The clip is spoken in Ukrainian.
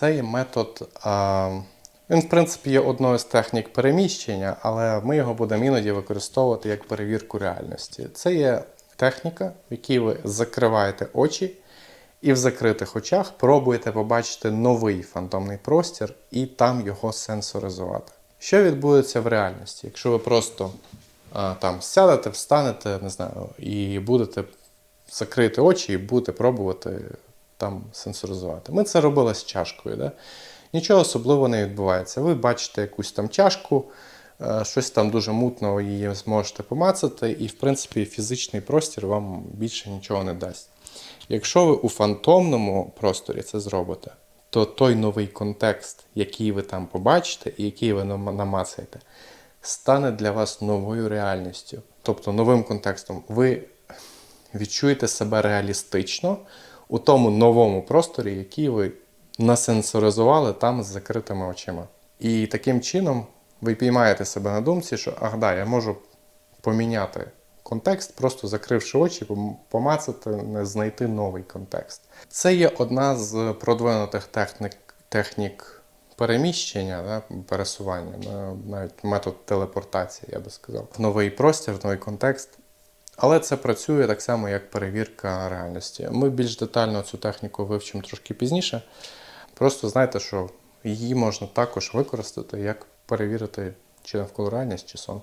Цей метод, він, в принципі, є одною з технік переміщення, але ми його будемо іноді використовувати як перевірку реальності. Це є техніка, в якій ви закриваєте очі і в закритих очах пробуєте побачити новий фантомний простір і там його сенсоризувати. Що відбудеться в реальності, якщо ви просто а, там сядете, встанете, не знаю, і будете закрити очі і будете пробувати там сенсоризувати. Ми це робили з чашкою. Да? Нічого особливого не відбувається. Ви бачите якусь там чашку, е, щось там дуже мутно, її зможете помацати, і, в принципі, фізичний простір вам більше нічого не дасть. Якщо ви у фантомному просторі це зробите, то той новий контекст, який ви там побачите і який ви намацаєте, стане для вас новою реальністю, тобто новим контекстом. Ви відчуєте себе реалістично у тому новому просторі, який ви насенсоризували там з закритими очима. І таким чином ви піймаєте себе на думці, що ах, да, я можу поміняти контекст, просто закривши очі, пом- помацати, не знайти новий контекст. Це є одна з продвинутих технік, технік переміщення, да, пересування, навіть метод телепортації, я би сказав, новий простір, новий контекст. Але це працює так само, як перевірка реальності. Ми більш детально цю техніку вивчимо трошки пізніше. Просто знайте, що її можна також використати, як перевірити, чи навколо реальність, чи сон.